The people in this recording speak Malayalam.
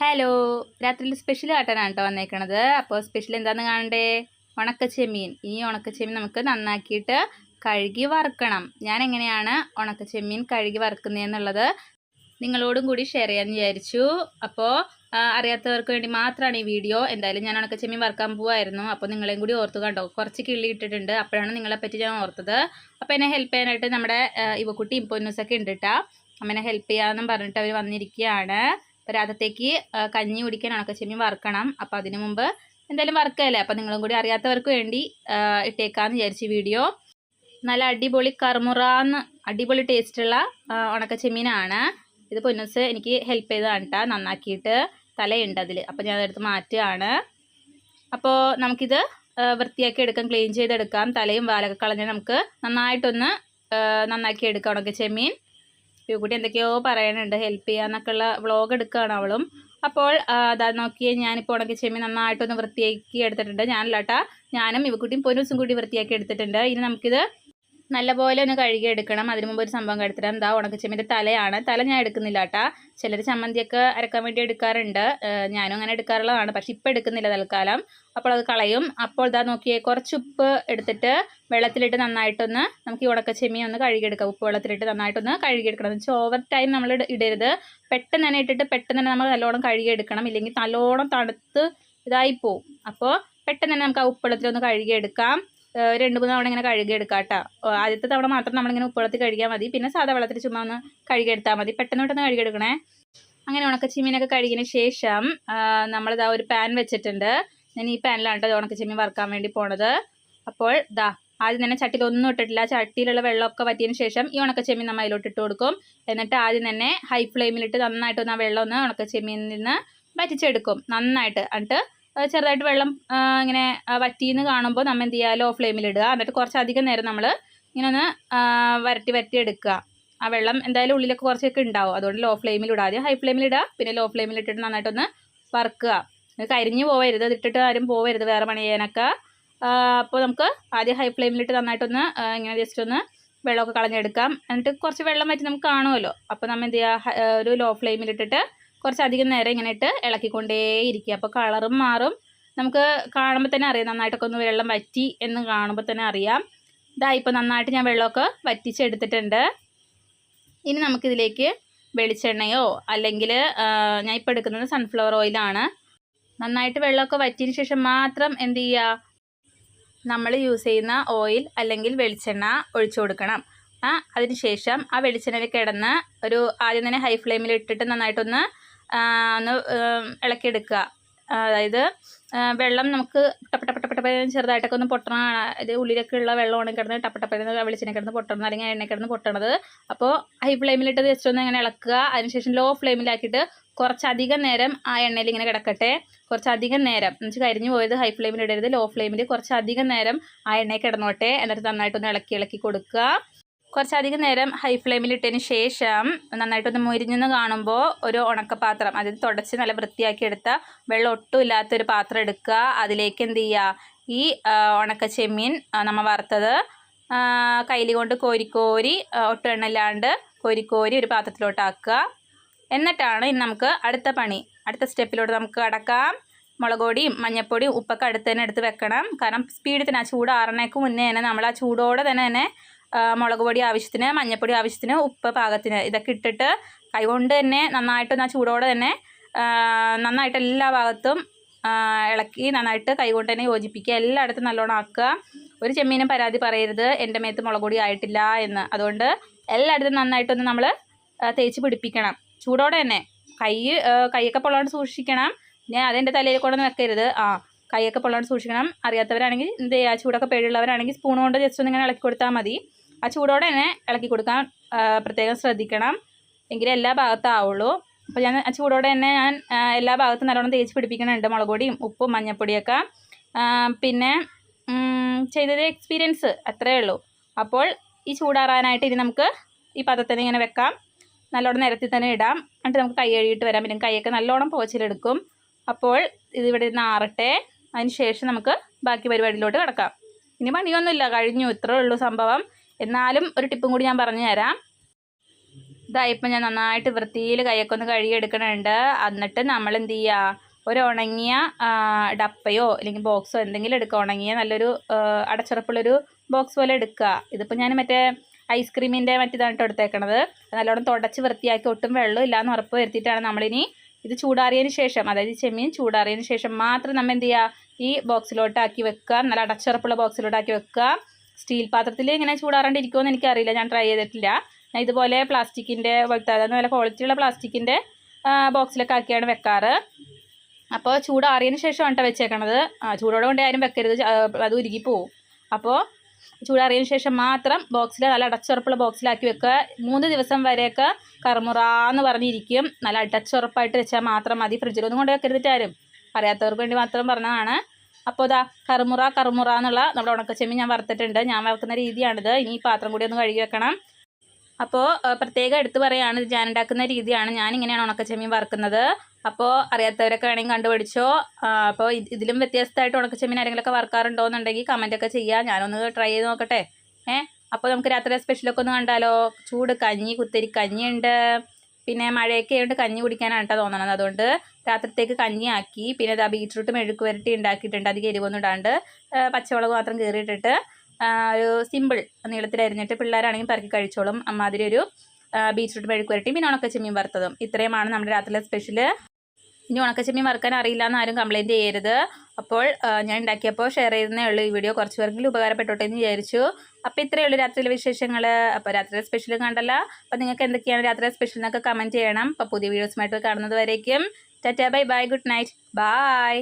ഹലോ രാത്രിയിൽ സ്പെഷ്യൽ കാട്ടാനാണ് കേട്ടോ വന്നേക്കണത്. അപ്പോൾ സ്പെഷ്യൽ എന്താണെന്ന് കാണണ്ടേ? ഉണക്കച്ചെമ്മീൻ. ഈ ഉണക്കച്ചെമ്മീൻ നമുക്ക് നന്നാക്കിയിട്ട് കഴുകി വറുക്കണം. ഞാൻ എങ്ങനെയാണ് ഉണക്കച്ചെമ്മീൻ കഴുകി വറുക്കുന്നതെന്നുള്ളത് നിങ്ങളോടും കൂടി ഷെയർ ചെയ്യാൻ വിചാരിച്ചു. അപ്പോൾ അറിയാത്തവർക്ക് വേണ്ടി മാത്രമാണ് ഈ വീഡിയോ. എന്തായാലും ഞാൻ ഉണക്കച്ചെമ്മീൻ വറുക്കാൻ പോവായിരുന്നു. അപ്പോൾ നിങ്ങളെയും കൂടി ഓർത്തു കണ്ടോ? കുറച്ച് കിള്ളി ഇട്ടിട്ടുണ്ട്. അപ്പോഴാണ് നിങ്ങളെ പറ്റി ഞാൻ ഓർത്തത്. അപ്പോൾ എന്നെ ഹെൽപ്പ് ചെയ്യാനായിട്ട് നമ്മുടെ ഇവക്കുട്ടി ഇമ്പോന്യൂസൊക്കെ ഉണ്ട് കേട്ടോ അമ്മനെ ഹെൽപ്പ് ചെയ്യാമെന്നും പറഞ്ഞിട്ട് അവർ വന്നിരിക്കുകയാണ് അപ്പോൾ രാത്രിത്തേക്ക് കഞ്ഞി കുടിക്കാൻ ഉണക്കച്ചെമ്മീൻ വറുക്കണം. അപ്പോൾ അതിന് മുമ്പ് എന്തായാലും വറുക്കല്ലേ? അപ്പോൾ നിങ്ങളും കൂടി അറിയാത്തവർക്ക് വേണ്ടി ഇട്ടേക്കാമെന്ന് വിചാരിച്ചു വീഡിയോ. നല്ല അടിപൊളി കറുമുറാന്ന് അടിപൊളി ടേസ്റ്റുള്ള ഉണക്കച്ചെമ്മീനാണ്. ഇത് പൊന്നൂസ് എനിക്ക് ഹെൽപ്പ് ചെയ്തതാണ് കേട്ടോ നന്നാക്കിയിട്ട് തലയുണ്ട് അതിൽ അപ്പോൾ ഞാൻ അതെടുത്ത് മാറ്റുകയാണ്. അപ്പോൾ നമുക്കിത് വൃത്തിയാക്കി എടുക്കാം ക്ലീൻ ചെയ്തെടുക്കാം. തലയും വാലൊക്കെ കളഞ്ഞ് നമുക്ക് നന്നായിട്ടൊന്ന് നന്നാക്കി എടുക്കാം ഉണക്കച്ചെമ്മീൻ. കുട്ടി എന്തൊക്കെയോ പറയാനുണ്ട് ഹെൽപ്പ് ചെയ്യാന്നൊക്കെ ഉള്ള വ്ളോഗ് എടുക്കുകയാണ് അവളും. അപ്പോൾ അതാ നോക്കിയേ ഞാനിപ്പോൾ ഉണക്കി ചെമ്മീൻ നന്നായിട്ടൊന്ന് വൃത്തിയാക്കി എടുത്തിട്ടുണ്ട്. ഞാനല്ലാട്ടാ ഞാനും ഇവക്കുട്ടിയും പൊന്നൂസും കൂടി വൃത്തിയാക്കി എടുത്തിട്ടുണ്ട്. ഇനി നമുക്കിത് നല്ലപോലെ ഒന്ന് കഴുകി എടുക്കണം അതിന് മുമ്പ് ഒരു സംഭവം എടുത്തിടാം എന്താ ഉണക്കച്ചെമ്മീന്റെ തലയാണ്. തല ഞാൻ എടുക്കുന്നില്ല കേട്ടാ. ചിലർ ചമ്മന്തിയൊക്കെ അരക്കാൻ വേണ്ടി എടുക്കാറുണ്ട്. ഞാനും അങ്ങനെ എടുക്കാറുള്ളതാണ്. പക്ഷെ ഇപ്പം എടുക്കുന്നില്ല തൽക്കാലം. അപ്പോൾ അത് കളയും. അപ്പോൾ ഇതാ നോക്കിയേ കുറച്ച് ഉപ്പ് എടുത്തിട്ട് വെള്ളത്തിലിട്ട് നന്നായിട്ടൊന്ന് നമുക്ക് ഈ ഉണക്കച്ചെമ്മി ഒന്ന് കഴുകിയെടുക്കാം. ഉപ്പ് വെള്ളത്തിലിട്ട് നന്നായിട്ടൊന്ന് കഴുകിയെടുക്കണം. എന്ന് ഓവർ ടൈം നമ്മൾ ഇടരുത്. പെട്ടെന്ന് തന്നെ ഇട്ടിട്ട് പെട്ടെന്ന് തന്നെ നമ്മൾ നല്ലോണം കഴുകിയെടുക്കണം. ഇല്ലെങ്കിൽ നല്ലോണം തണുത്ത് ഇതായി പോവും. അപ്പോൾ പെട്ടെന്ന് തന്നെ നമുക്ക് ആ ഉപ്പുവെള്ളത്തിലൊന്ന് കഴുകിയെടുക്കാം. ഏഹ് രണ്ട് മൂന്ന് തവണ ഇങ്ങനെ കഴുകിയെടുക്കാം കേട്ടോ ആദ്യത്തെ തവണ മാത്രം നമ്മളിങ്ങനെ ഉപ്പുവെള്ളത്തിൽ കഴുകിയാൽ മതി. പിന്നെ സാധാ വെള്ളത്തിൽ ചുമ്മാ ഒന്ന് കഴുകിയെടുത്താൽ മതി. പെട്ടെന്ന് പെട്ടെന്ന് കഴുകിയെടുക്കണേ. അങ്ങനെ ഉണക്കച്ചെമ്മീനൊക്കെ കഴുകിയതിന് ശേഷം നമ്മളിതാ ഒരു പാൻ വെച്ചിട്ടുണ്ട്. ഞാൻ ഈ പാനിലാണ് കേട്ടോ ഉണക്കച്ചെമ്മീൻ വറുക്കാൻ വേണ്ടി പോണത്. അപ്പോൾ ദാ ആദ്യം തന്നെ ചട്ടിയിലൊന്നും ഇട്ടിട്ടില്ല. ചട്ടിയിലുള്ള വെള്ളമൊക്കെ വറ്റിയതിന് ശേഷം ഈ ഉണക്കച്ചെമ്മീൻ നമ്മൾ അതിലോട്ട് ഇട്ട് കൊടുക്കും. എന്നിട്ട് ആദ്യം തന്നെ ഹൈ ഫ്ലെയിമിലിട്ട് നന്നായിട്ടൊന്ന് ആ വെള്ളം ഒന്ന് ഉണക്കച്ചെമ്മീനിൽ നിന്ന് വറ്റിച്ചെടുക്കും. നന്നായിട്ട്. എന്നിട്ട് ചെറുതായിട്ട് വെള്ളം ഇങ്ങനെ വറ്റിയെന്ന് കാണുമ്പോൾ നമ്മൾ എന്ത് ചെയ്യുക ലോ ഫ്ലെയിമിലിടുക എന്നിട്ട് കുറച്ചധികം നേരം നമ്മൾ ഇങ്ങനെ ഒന്ന് വരട്ടി വരട്ടി എടുക്കുക. ആ വെള്ളം എന്തായാലും ഉള്ളിലൊക്കെ കുറച്ചൊക്കെ ഉണ്ടാവും. അതുകൊണ്ട് ലോ ഫ്ലെയിമിലിടുക ആദ്യം ഹൈ ഫ്ലെയിമിൽ ഫ്ലെയിമിലിടുക പിന്നെ ലോ ഫ്ലെയിമിൽ ഇട്ടിട്ട് നന്നായിട്ടൊന്ന് വറുക്കുക. കരിഞ്ഞു പോവരുത്. അതിട്ടിട്ട് ആരും പോവരുത്. വേറെ പണി ചെയ്യാനൊക്കെ. അപ്പോൾ നമുക്ക് ആദ്യം ഹൈ ഫ്ലെയിമിലിട്ട് നന്നായിട്ടൊന്ന് ഇങ്ങനെ ജസ്റ്റ് ഒന്ന് വെള്ളമൊക്കെ കളഞ്ഞെടുക്കാം. എന്നിട്ട് കുറച്ച് വെള്ളം വറ്റി നമുക്ക് കാണുമല്ലോ അപ്പോൾ നമ്മൾ എന്ത് ചെയ്യുക ഒരു ലോ ഫ്ലെയിമിലിട്ടിട്ട് കുറച്ചധികം നേരം ഇങ്ങനെ ഇട്ട് ഇളക്കിക്കൊണ്ടേയിരിക്കുക. അപ്പോൾ കളറും മാറും. നമുക്ക് കാണുമ്പോൾ തന്നെ അറിയാം നന്നായിട്ടൊക്കെ ഒന്ന് വെള്ളം വറ്റി എന്ന് കാണുമ്പോൾ തന്നെ അറിയാം. ഇതാ ഇപ്പോൾ നന്നായിട്ട് ഞാൻ വെള്ളമൊക്കെ വറ്റിച്ചെടുത്തിട്ടുണ്ട്. ഇനി നമുക്കിതിലേക്ക് വെളിച്ചെണ്ണയോ അല്ലെങ്കിൽ ഞാൻ ഇപ്പോൾ എടുക്കുന്നത് സൺഫ്ലവർ ഓയിലാണ് നന്നായിട്ട് വെള്ളമൊക്കെ വറ്റിയതിന് ശേഷം മാത്രം എന്ത് ചെയ്യുക? നമ്മൾ യൂസ് ചെയ്യുന്ന ഓയിൽ അല്ലെങ്കിൽ വെളിച്ചെണ്ണ ഒഴിച്ചു കൊടുക്കണം. അതിനുശേഷം അതിന് ശേഷം ആ വെളിച്ചെണ്ണയിൽ കിടന്ന് ഒരു ആദ്യം തന്നെ ഹൈ ഫ്ലെയിമിൽ ഇട്ടിട്ട് നന്നായിട്ടൊന്ന് ഒന്ന് ഇളക്കി ഇളക്കിയെടുക്കുക. അതായത് വെള്ളം നമുക്ക് ടപ്പ ടപ്പ ടപ്പ ടപ്പ ചെറുതായിട്ടൊക്കെ ഒന്ന് പൊട്ടണ ഇത് ഉള്ളിലൊക്കെ ഉള്ള വെള്ളമാണ് കിടന്ന് ടപ്പ ടപ്പ വെളിച്ചെണ്ണ കിടന്ന് പൊട്ടണം അല്ലെങ്കിൽ എണ്ണ കിടന്ന് പൊട്ടണത് അപ്പോൾ ഹൈ ഫ്ലെയിമിലിട്ട് ജസ്റ്റ് ഒന്ന് ഇങ്ങനെ ഇളക്കുക അതിനുശേഷം ലോ ഫ്ലെയിമിലാക്കിയിട്ട് കുറച്ചധികം നേരം ആ എണ്ണയിൽ ഇങ്ങനെ കിടക്കട്ടെ കുറച്ചധികം നേരം എന്ന് വെച്ചാൽ കരിഞ്ഞു പോയത് ഹൈ ഫ്ലെയിമിൽ ഇടരുത് ലോ ഫ്ലെയിമിൽ കുറച്ചധികം നേരം ആ എണ്ണയിൽ കിടന്നോട്ടെ എന്നിട്ട് നന്നായിട്ടൊന്ന് ഇളക്കി ഇളക്കി കൊടുക്കുക കുറച്ചധികം നേരം ഹൈ ഫ്ലെയിമിൽ ഇട്ടതിന് ശേഷം നന്നായിട്ടൊന്ന് മുരിഞ്ഞെന്ന് കാണുമ്പോൾ ഒരു ഉണക്കപാത്രം അതിൽ തുടച്ച് നല്ല വൃത്തിയാക്കി എടുത്ത വെള്ളം ഒട്ടും ഇല്ലാത്തൊരു പാത്രം എടുക്കുക. അതിലേക്ക് എന്ത് ചെയ്യുക? ഈ ഉണക്ക ചെമ്മീൻ നമ്മൾ വറുത്തത് കയ്യിൽ കൊണ്ട് കോരിക്കോരി ഒട്ടും എണ്ണയില്ലാണ്ട് കോരി കോരി ഒരു പാത്രത്തിലോട്ടാക്കുക എന്നിട്ടാണ് ഇനി നമുക്ക് അടുത്ത പണി. അടുത്ത സ്റ്റെപ്പിലോട്ട് നമുക്ക് കടക്കാം. മുളക് പൊടിയും മഞ്ഞൾപ്പൊടിയും ഉപ്പൊക്കെ അടുത്ത് തന്നെ എടുത്ത് വെക്കണം. കാരണം സ്പീഡിൽ തന്നെ ആ ചൂടാറണേക്ക് മുന്നേ തന്നെ നമ്മൾ ആ ചൂടോടെ തന്നെ തന്നെ മുളക് പൊടി ആവശ്യത്തിന് മഞ്ഞൾപ്പൊടി ആവശ്യത്തിന് ഉപ്പ് പാകത്തിന് ഇതൊക്കെ ഇട്ടിട്ട് കൈകൊണ്ട് തന്നെ നന്നായിട്ട് ആ ചൂടോടെ തന്നെ നന്നായിട്ട് എല്ലാ ഭാഗത്തും ഇളക്കി നന്നായിട്ട് കൈകൊണ്ട് തന്നെ യോജിപ്പിക്കുക. എല്ലായിടത്തും നല്ലോണം ആക്കുക. ഒരു ചെമ്മീനും പരാതി പറയരുത്. എന്റെ മേത്ത് മുളക് പൊടി ആയിട്ടില്ല എന്ന്. അതുകൊണ്ട് എല്ലായിടത്തും നന്നായിട്ടൊന്ന് നമ്മൾ തേച്ച് പിടിപ്പിക്കണം. ചൂടോടെ തന്നെ. കൈ കൈയൊക്കെ പൊള്ളാണ്ട് സൂക്ഷിക്കണം. ഞാൻ അതെന്റെ തലയിൽ കൊണ്ടൊന്നും വെക്കരുത്. ആ കൈയൊക്കെ പൊള്ളാണ്ട് സൂക്ഷിക്കണം. അറിയാത്തവരാണെങ്കിൽ എന്ത് ചെയ്യുക ചൂടൊക്കെ പേടിയുള്ളവരാണെങ്കിൽ സ്പൂൺ കൊണ്ട് ജസ്റ്റ് ഒന്ന് ഇങ്ങനെ ഇളക്കി കൊടുത്താൽ മതി. ആ ചൂടോടെ തന്നെ ഇളക്കി കൊടുക്കാൻ പ്രത്യേകം ശ്രദ്ധിക്കണം. എങ്കിലേ എല്ലാ ഭാഗത്തും ആവുള്ളൂ. അപ്പോൾ ഞാൻ ആ ചൂടോടെ തന്നെ ഞാൻ എല്ലാ ഭാഗത്തും നല്ലോണം തേച്ച് പിടിപ്പിക്കുന്നുണ്ട്. മുളക് പൊടിയും ഉപ്പും മഞ്ഞൾപ്പൊടിയൊക്കെ പിന്നെ ഉം, ചെയ്തത് എക്സ്പീരിയൻസ് അത്രയേ ഉള്ളൂ. അപ്പോൾ ഈ ചൂടാറാനായിട്ട് ഇനി നമുക്ക് ഈ പാത്രത്തിൽ ഇങ്ങനെ വെക്കാം. നല്ലോണം നിരത്തി തന്നെ ഇടാം. എന്നിട്ട് നമുക്ക് കൈ കഴുകിയിട്ട് വരാം. പിന്നെ കൈയൊക്കെ നല്ലോണം പോച്ചിലെടുക്കും. അപ്പോൾ ഇതിവിടെ നിന്ന് ആറട്ടെ. അതിന് ശേഷം നമുക്ക് ബാക്കി പരിപാടിയിലോട്ട് കിടക്കാം. ഇനി പണിയൊന്നുമില്ല. കഴിഞ്ഞു. ഇത്രേ ഉള്ളൂ സംഭവം. എന്നാലും ഒരു ടിപ്പും കൂടി ഞാൻ പറഞ്ഞു തരാം. ഇതാ ഇപ്പം ഞാൻ നന്നായിട്ട് വൃത്തിയിൽ കൈയൊക്കെ ഒന്ന് കഴുകിയെടുക്കണുണ്ട്. എന്നിട്ട് നമ്മൾ എന്ത് ചെയ്യുക? ഒരു ഉണങ്ങിയ ഡപ്പയോ അല്ലെങ്കിൽ ബോക്സോ എന്തെങ്കിലും എടുക്കുക. ഉണങ്ങിയ നല്ലൊരു അടച്ചുറപ്പുള്ളൊരു ബോക്സ് പോലെ എടുക്കുക. ഇതിപ്പോൾ ഞാൻ മറ്റേ ഐസ്ക്രീമിന്റെ മറ്റേതാണ് കേട്ടോ എടുത്തേക്കണത് നല്ലോണം തുടച്ച് വൃത്തിയാക്കി ഒട്ടും വെള്ളം ഇല്ലാന്ന് ഉറപ്പ് വരുത്തിയിട്ടാണ് നമ്മളിനി ഇത് ചൂടാറിയതിന് ശേഷം അതായത് ചെമ്മീൻ ചൂടാറിയതിന് ശേഷം മാത്രം നമ്മൾ എന്ത് ചെയ്യുക? ഈ ബോക്സിലോട്ടാക്കി വെക്കുക. നല്ല അടച്ചുറപ്പുള്ള ബോക്സിലോട്ടാക്കി വെക്കുക. സ്റ്റീൽ പാത്രത്തിൽ ഇങ്ങനെ ചൂടാറാണ്ടിരിക്കുമോ എന്ന് എനിക്കറിയില്ല ഞാൻ ട്രൈ ചെയ്തിട്ടില്ല. ഞാൻ ഇതുപോലെ പ്ലാസ്റ്റിക്കിന്റെ പോലത്തെ അതായത് നല്ല ക്വാളിറ്റിയുള്ള പ്ലാസ്റ്റിക്കിന്റെ ബോക്സിലൊക്കെ ആക്കിയാണ് വെക്കാറ്. അപ്പോൾ ചൂടാറിയതിന് ശേഷമാണ് കേട്ടോ വെച്ചേക്കണത്. ചൂടോടെ കൊണ്ട് ആരും വെക്കരുത് അത് ഉരുകി പോവും. അപ്പോൾ ചൂടാറിയതിന് ശേഷം മാത്രം ബോക്സിൽ നല്ല അടച്ചുറപ്പുള്ള ബോക്സിലാക്കി വെക്കുക. മൂന്ന് ദിവസം വരെയൊക്കെ കറുമുറാന്ന് പറഞ്ഞിരിക്കും. നല്ല അടച്ചുറപ്പായിട്ട് വെച്ചാൽ മാത്രം മതി. ഫ്രിഡ്ജിലൊന്നും കൊണ്ട് വെക്കരുതിട്ട് ആരും അറിയാത്തവർക്ക് വേണ്ടി മാത്രം പറഞ്ഞതാണ്. അപ്പോൾ ഇതാ കറുമുറ കറുമുറ എന്നുള്ള നമ്മുടെ ഉണക്കച്ചെമ്മീൻ ഞാൻ വറുത്തിട്ടുണ്ട്. ഞാൻ വറുക്കുന്ന രീതിയാണിത്. ഇനി ഈ പാത്രം കൂടി ഒന്ന് കഴുകി വെക്കണം. അപ്പോൾ പ്രത്യേകം എടുത്തു പറയുകയാണ് ഇത് ഞാൻ ഉണ്ടാക്കുന്ന രീതിയാണ്. ഞാൻ ഇങ്ങനെയാണ് ഉണക്കച്ചെമ്മീൻ വറുക്കുന്നത്. അപ്പോൾ അറിയാത്തവരൊക്കെ വേണമെങ്കിൽ കണ്ടുപിടിച്ചോ. അപ്പോൾ ഇതിലും വ്യത്യസ്തമായിട്ട് ഉണക്കച്ചെമ്മീൻ ആരെങ്കിലുമൊക്കെ വറുക്കാറുണ്ടോ എന്നുണ്ടെങ്കിൽ കമന്റൊക്കെ ചെയ്യുക. ഞാനൊന്ന് ട്രൈ ചെയ്ത് നോക്കട്ടെ. ഏ അപ്പോൾ നമുക്ക് രാത്രി സ്പെഷ്യലൊക്കെ ഒന്ന് കണ്ടാലോ? ചൂട് കഞ്ഞി കുത്തരി കഞ്ഞിയുണ്ട്. പിന്നെ മഴയൊക്കെ ആയതുകൊണ്ട് കഞ്ഞി കുടിക്കാനാണ് തോന്നണത്. അതുകൊണ്ട് രാത്രിത്തേക്ക് കഞ്ഞിയാക്കി പിന്നെ ഇതാ ബീറ്റ്റൂട്ട് മെഴുക്ക് വരട്ടി ഉണ്ടാക്കിയിട്ടുണ്ട്. അധികം എരിവൊന്നും ഇടാണ്ട് പച്ചമുളക് മാത്രം കീറിയിട്ടിട്ട് ഒരു സിമ്പിൾ നീളത്തിൽ അരിഞ്ഞിട്ട് പിള്ളേരാണെങ്കിൽ പറക്കി കഴിച്ചോളും. അമ്മാതിരി ഒരു ബീറ്റ്റൂട്ട് മെഴുക്ക് വരട്ടി പിന്നെ ഉണക്കച്ചെമ്മീൻ വറുത്തതും. ഇത്രയുമാണ് നമ്മുടെ രാത്രിയിലെ സ്പെഷ്യൽ ഇനി ഉണക്കച്ചെമ്മീൻ വറുക്കാൻ അറിയില്ല എന്ന് ആരും കംപ്ലൈന്റ് ചെയ്യരുത്. അപ്പോൾ ഞാൻ ഉണ്ടാക്കിയപ്പോൾ ഷെയർ ചെയ്യുന്നേ ഉള്ളൂ ഈ വീഡിയോ കുറച്ച് പേർക്കെങ്കിലും ഉപകാരപ്പെട്ടോട്ടെ എന്ന് വിചാരിച്ചു. അപ്പോൾ ഇത്രയേ ഉള്ളൂ രാത്രിയിലെ വിശേഷങ്ങൾ അപ്പോൾ രാത്രിയിലെ സ്പെഷ്യൽ കണ്ടല്ല. അപ്പോൾ നിങ്ങൾക്ക് എന്തൊക്കെയാണ് രാത്രിയിലെ സ്പെഷ്യൽ എന്നൊക്കെ കമന്റ് ചെയ്യണം. അപ്പോൾ പുതിയ വീഡിയോസുമായിട്ട് കാണുന്നത് വരേക്കും. Tata bye bye good night bye